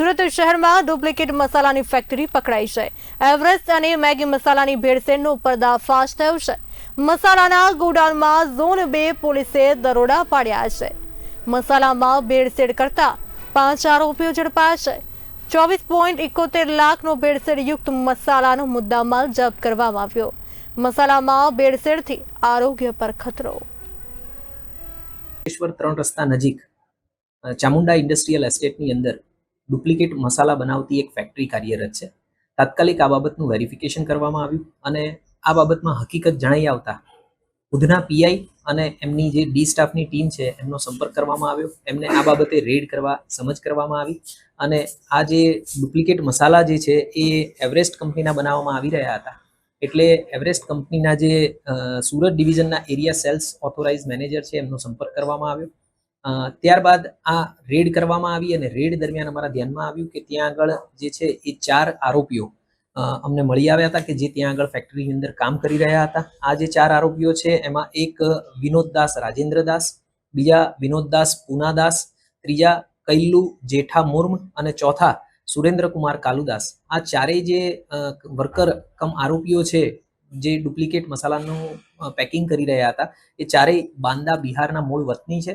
સુરત શહેરમાં duplicate મસાલાની factory પકડાઈ છે. એવરેસ્ટ અને મેગી મસાલાની ભેળસેળનો પર્દાફાશ થયો છે. મસાલાના ગોડાઉનમાં ઝોન બે પોલીસે દરોડા પાડ્યા છે. મસાલામાં ભેળસેળ કરતા પાંચ આરોપીઓ ઝડપાયા છે. ચોવીસ પોઈન્ટ એકોતેર લાખનો ભેળસેળયુક્ત મસાલાનો મુદ્દામાલ જપ્ત કરવામાં આવ્યો. મસાલામાં ભેળસેળથી આરોગ્ય પર ખતરો. ત્રણ રસ્તા નજીક ચામુંડા ઇન્ડસ્ટ્રીયલ એસ્ટેટની અંદર ડુપ્લિકેટ મસાલા બનાવતી એક ફેક્ટરી કાર્યરત છે. તાત્કાલિક આ બાબતનું વેરિફિકેશન કરવામાં આવ્યું અને આ બાબતમાં હકીકત જણાઈ આવતા ઉધના પીઆઈ અને એમની જે ડી સ્ટાફની ટીમ છે એમનો સંપર્ક કરવામાં આવ્યો. એમને આ બાબતે રેડ કરવા, સમજ કરવામાં આવી અને આ જે ડુપ્લિકેટ મસાલા જે છે એ એવરેસ્ટ કંપનીના બનાવવામાં આવી રહ્યા હતા. એટલે એવરેસ્ટ કંપનીના જે સુરત ડિવિઝનના એરિયા સેલ્સ ઓથોરાઇઝ મેનેજર છે એમનો સંપર્ક કરવામાં આવ્યો. ત્યારબાદ આ રેડ કરવામાં આવી અને રેડ દરમિયાન અમારા ધ્યાનમાં આવ્યું કે ત્યાં આગળ જે છે એ ચાર આરોપીઓ અમને મળી આવ્યા હતા કે જે ત્યાં આગળ ફેક્ટરીની અંદર કામ કરી રહ્યા હતા. આ જે ચાર આરોપીઓ છે, એમાં એક વિનોદદાસ રાજેન્દ્રદાસ બીજા વિનોદદાસ પૂનાદાસ ત્રીજા કૈલ્લુ જેઠા મુર્મ અને ચોથા સુરેન્દ્રકુમાર કાલુદાસ આ ચારેય જે વર્કર કમ આરોપીઓ છે, જે ડુપ્લિકેટ મસાલાનું પેકિંગ કરી રહ્યા હતા, એ ચારેય બાંદા બિહારના મૂળ વતની છે.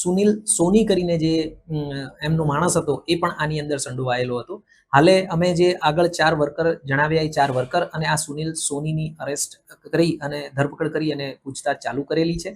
સુનિલ, સોની કરીને જે એમનો માણસ હતો, એ પણ આની અંદર સંડોવાયેલો હતો. હાલે અમે જે આગળ ચાર વર્કર જણાવ્યા એ ચાર વર્કર અને આ સુનિલ સોનીની અરેસ્ટ કરી અને ધરપકડ કરી અને પૂછતાછ ચાલુ કરેલી છે.